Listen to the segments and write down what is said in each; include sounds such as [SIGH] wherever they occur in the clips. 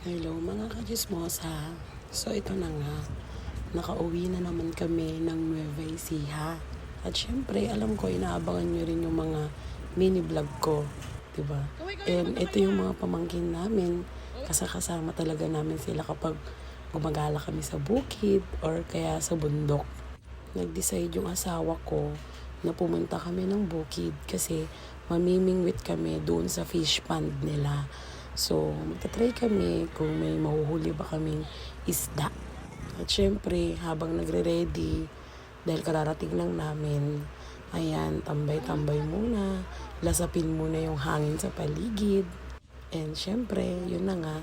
Hello mga kachismosa. So ito na nga, nakauwi na naman kami ng Nueva Ecija. At syempre, alam ko, inaabangan nyo rin yung mga mini vlog ko. 'di ba? And ito yung mga pamangkin namin. Kasakasama talaga namin sila kapag gumagala kami sa bukid or kaya sa bundok. Nag-decide yung asawa ko na pumunta kami ng bukid kasi mamimingwit kami doon sa fish pond nila. So, magta-try kami kung may mahuhuli ba kaming isda. At syempre, habang nagre-ready, dahil kararating lang namin, ayan, tambay-tambay muna, lasapin muna yung hangin sa paligid. And syempre, yun na nga,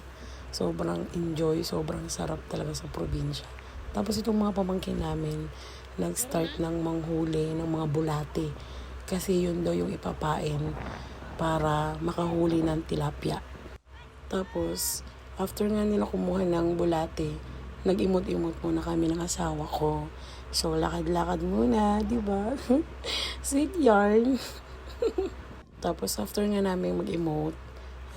sobrang enjoy, sobrang sarap talaga sa probinsya. Tapos itong mga pamangkin namin, nag-start ng manghuli ng mga bulate. Kasi yun daw yung ipapain para makahuli ng tilapia. Tapos, after nga nila kumuha ng bulate, nag-imot-imot muna kami ng asawa ko. So, lakad-lakad muna, di ba? [LAUGHS] Sweet yarn. [LAUGHS] Tapos, after nga namin mag-emote,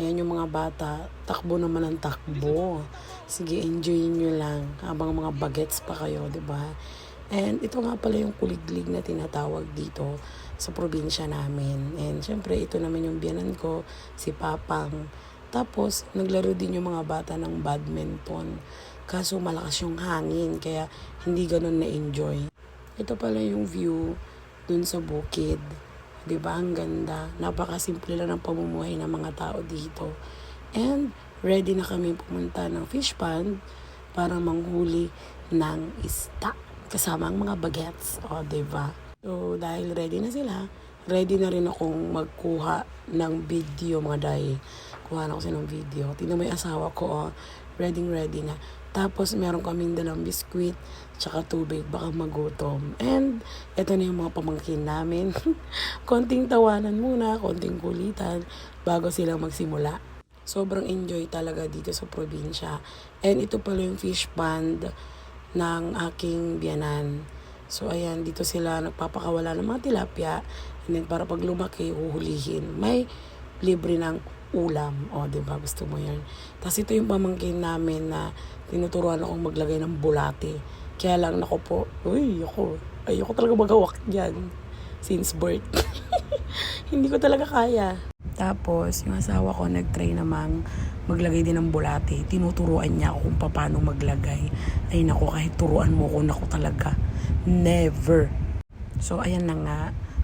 ayan yung mga bata, takbo naman ang takbo. Sige, enjoy nyo lang habang mga bagets pa kayo, di ba? And ito nga pala yung kuliglig na tinatawag dito sa probinsya namin. And syempre, ito naman yung biyanan ko, si Papang. Tapos, naglaro din yung mga bata ng badminton. Kaso malakas yung hangin, kaya hindi ganun na-enjoy. Ito pala yung view dun sa bukid. ba Ang ganda. Napakasimple lang ng pamumuhay ng mga tao dito. And ready na kami pumunta ng fish pond para manghuli ng isda. Kasama ang mga bagets. O, ba So, dahil ready na sila, ready na rin akong magkuha ng video mga day. Kuha na sa ng video. Tingnan mo yung asawa ko, oh. Ready, ready na. Tapos, meron kaming dalang biskwit, tsaka tubig, baka magutom. And, eto na yung mga pamangkin namin. [LAUGHS] konting tawanan muna, konting kulitan, bago sila magsimula. Sobrang enjoy talaga dito sa probinsya. And ito pala yung fish pond ng aking biyanan. So, ayan, dito sila nagpapakawala ng mga tilapia. And then, para pag lumaki, uhulihin. May libre ng ulam. O, ba Gusto mo yan. Tapos, ito yung pamangkin namin na tinuturuan akong maglagay ng bulate. Kaya lang, nako po, uy, ako, ayoko talaga magawak dyan. Since birth. [LAUGHS] Hindi ko talaga kaya. Tapos, yung asawa ko nag-try namang maglagay din ng bulate. Tinuturuan niya ako kung paano maglagay. Ay nako, kahit turuan mo ko, nako talaga. Never. So, ayan na nga.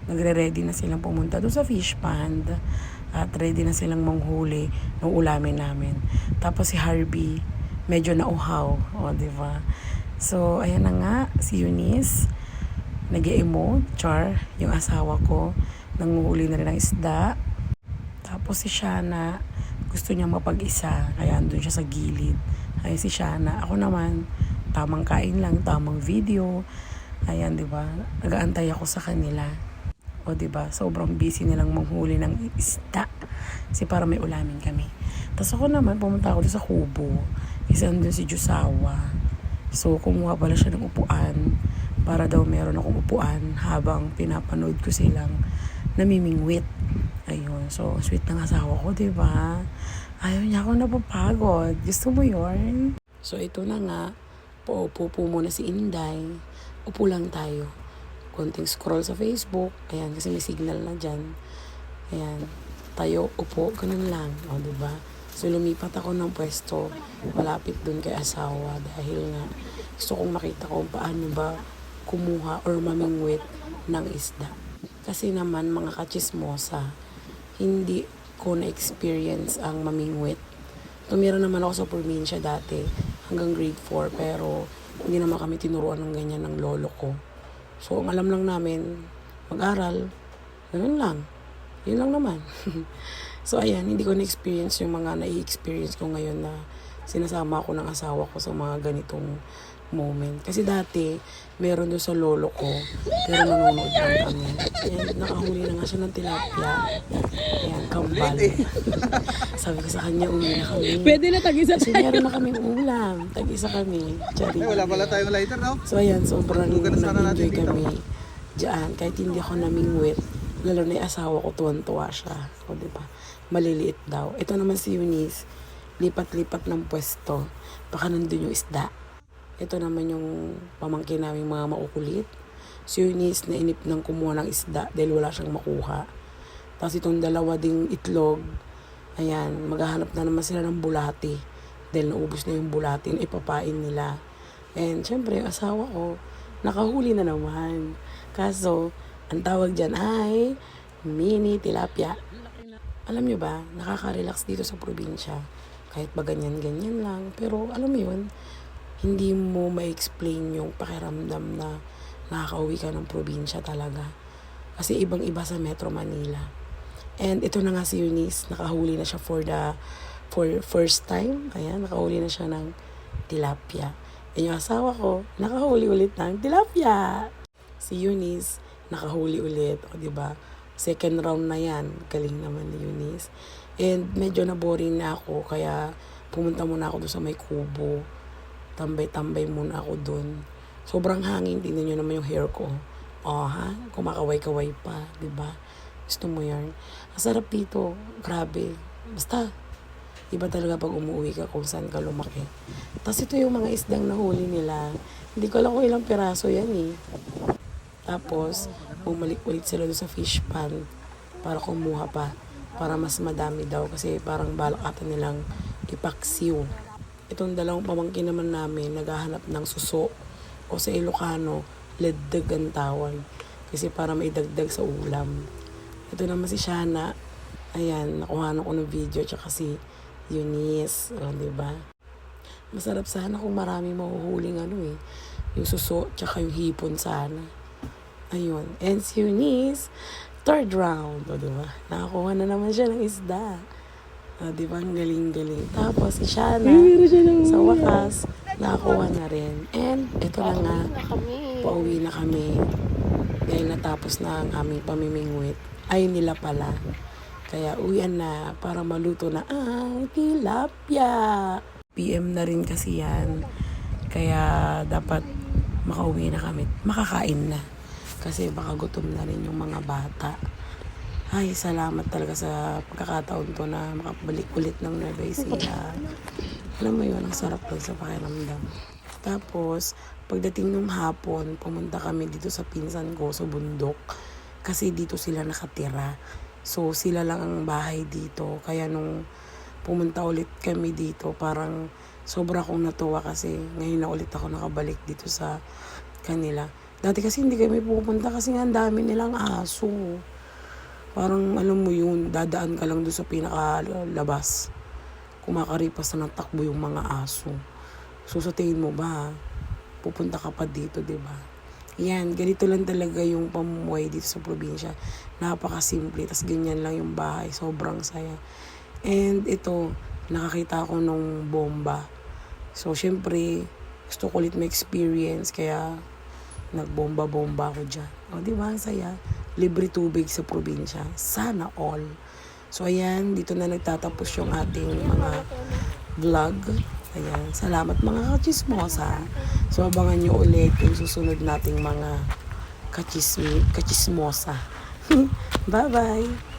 Nagre-ready na silang pumunta doon sa fish pond. At ready na silang manghuli ng ulamin namin. Tapos si Harvey, medyo nauhaw. O, di ba? So, ayan na nga. Si Eunice, nag emote char, yung asawa ko. Nanguhuli na rin ng isda. Tapos si Shana, gusto niya mapag-isa, kaya andun siya sa gilid. Ay si Shana, ako naman, tamang kain lang, tamang video. Ayan, di ba? Nagaantay ako sa kanila. O, di ba? Sobrang busy nilang manghuli ng isda. Kasi para may ulamin kami. Tapos ako naman, pumunta ako doon sa Kubo. Kasi andun si Jusawa. So, kumuha pala siya ng upuan para daw meron akong upuan habang pinapanood ko silang namimingwit. Ayun. So, sweet ng asawa ko, di ba? Ayaw niya ako napapagod. Gusto mo yun? So, ito na nga. Paupo po muna si Inday. Upo lang tayo. Konting scroll sa Facebook. Ayan, kasi may signal na dyan. Ayan. Tayo, upo. Ganun lang. O, di ba? So, lumipat ako ng pwesto. Malapit dun kay asawa. Dahil nga, gusto kong makita kung paano ba kumuha or mamingwit ng isda. Kasi naman, mga kachismosa, hindi ko na-experience ang mamingwit. Tumira naman ako sa probinsya dati hanggang grade 4 pero hindi naman kami tinuruan ng ganyan ng lolo ko. So, ang alam lang namin, mag-aral, ganun lang. Yun lang naman. [LAUGHS] so, ayan, hindi ko na-experience yung mga na-experience ko ngayon na sinasama ko ng asawa ko sa mga ganitong moment. Kasi dati, meron doon sa lolo ko, pero nanonood lang kami. And nakahuli na nga siya ng tilapia. Ayan, kambal. Sabi ko sa kanya, uwi na kami. Pwede na tag-isa Kasi meron na kami ulam. Tag-isa kami. Chari. Eh, wala pala tayong lighter, no? So ayan, sobrang nag-enjoy kami diyan. Kahit hindi ako namingwit, lalo na yung asawa ko, tuwan-tuwa siya. O, di ba? Maliliit daw. Ito naman si Eunice, lipat-lipat ng pwesto. Baka nandun yung isda. Ito naman yung pamangkin namin mga maukulit. Si Eunice na inip ng kumuha ng isda dahil wala siyang makuha. Tapos itong dalawa ding itlog, ayan, maghahanap na naman sila ng bulati. Dahil naubos na yung bulati na ipapain nila. And syempre, asawa ko, nakahuli na naman. Kaso, ang tawag dyan ay mini tilapia. Alam nyo ba, nakaka-relax dito sa probinsya. Kahit ba ganyan-ganyan lang. Pero alam mo yun, hindi mo ma-explain yung pakiramdam na nakakauwi ka ng probinsya talaga. Kasi ibang-iba sa Metro Manila. And ito na nga si Eunice, nakahuli na siya for the for first time. Ayan, nakahuli na siya ng tilapia. And yung asawa ko, nakahuli ulit ng tilapia. Si Eunice, nakahuli ulit. O, di ba? Second round na yan. Galing naman ni Eunice. And medyo na-boring na ako, kaya pumunta muna ako doon sa may kubo. Tambay-tambay muna ako doon. Sobrang hangin. Tingnan nyo naman yung hair ko. Oh, ha? Kumakaway-kaway pa, di ba? Gusto mo yan? Ang sarap dito. Grabe. Basta, iba talaga pag umuwi ka kung saan ka lumaki. Tapos ito yung mga isdang nahuli nila. Hindi ko alam kung ilang piraso yan eh. Tapos, bumalik ulit sila sa fish pond para kumuha pa. Para mas madami daw kasi parang balak ata nilang ipaksiw. Itong dalawang pamangkin naman namin naghahanap ng suso o sa Ilocano, leddag ang tawag. Kasi para maidagdag sa ulam. Ito naman si Shana. Ayan, nakuha ko ng video tsaka si Eunice. O, di ba? Masarap sana kung marami mahuhuling ano eh. Yung suso tsaka yung hipon sana. Ayun. And si Eunice, third round. O, di ba? Nakakuha na naman siya ng isda. O, di ba? Ang galing-galing. Tapos, si Shana, sa wakas, nakakuha na rin. And, ito na nga, pauwi na kami. Dahil natapos na ang aming pamimingwit. Ay nila pala. Kaya uwian na para maluto na ang tilapia. PM na rin kasi yan. Kaya dapat makauwi na kami. Makakain na. Kasi baka gutom na rin yung mga bata. Ay, salamat talaga sa pagkakataon to na makabalik ulit ng Nueva Ecija. Alam mo yun, ang sarap lang sa pakiramdam. Tapos, pagdating nung hapon, pumunta kami dito sa pinsan ko sa bundok. Kasi dito sila nakatira. So, sila lang ang bahay dito. Kaya nung pumunta ulit kami dito, parang sobra akong natuwa kasi ngayon na ulit ako nakabalik dito sa kanila. Dati kasi hindi kami pupunta kasi nga ang dami nilang aso. Parang alam mo yun, dadaan ka lang doon sa pinakalabas. Kumakaripas na ng takbo yung mga aso. So sa tingin mo ba, pupunta ka pa dito, di ba? Yan, ganito lang talaga yung pamumuhay dito sa probinsya. Napakasimple, tas ganyan lang yung bahay. Sobrang saya. And ito, nakakita ako nung bomba. So, syempre, gusto ko ulit ma-experience, kaya nagbomba-bomba ako dyan. O, di ba? Ang saya. Libre tubig sa probinsya. Sana all. So, ayan, dito na nagtatapos yung ating mga vlog. Ayan, salamat mga kachismosa. So, abangan nyo ulit yung susunod nating mga kachismi, kachismosa. [LAUGHS] Bye-bye!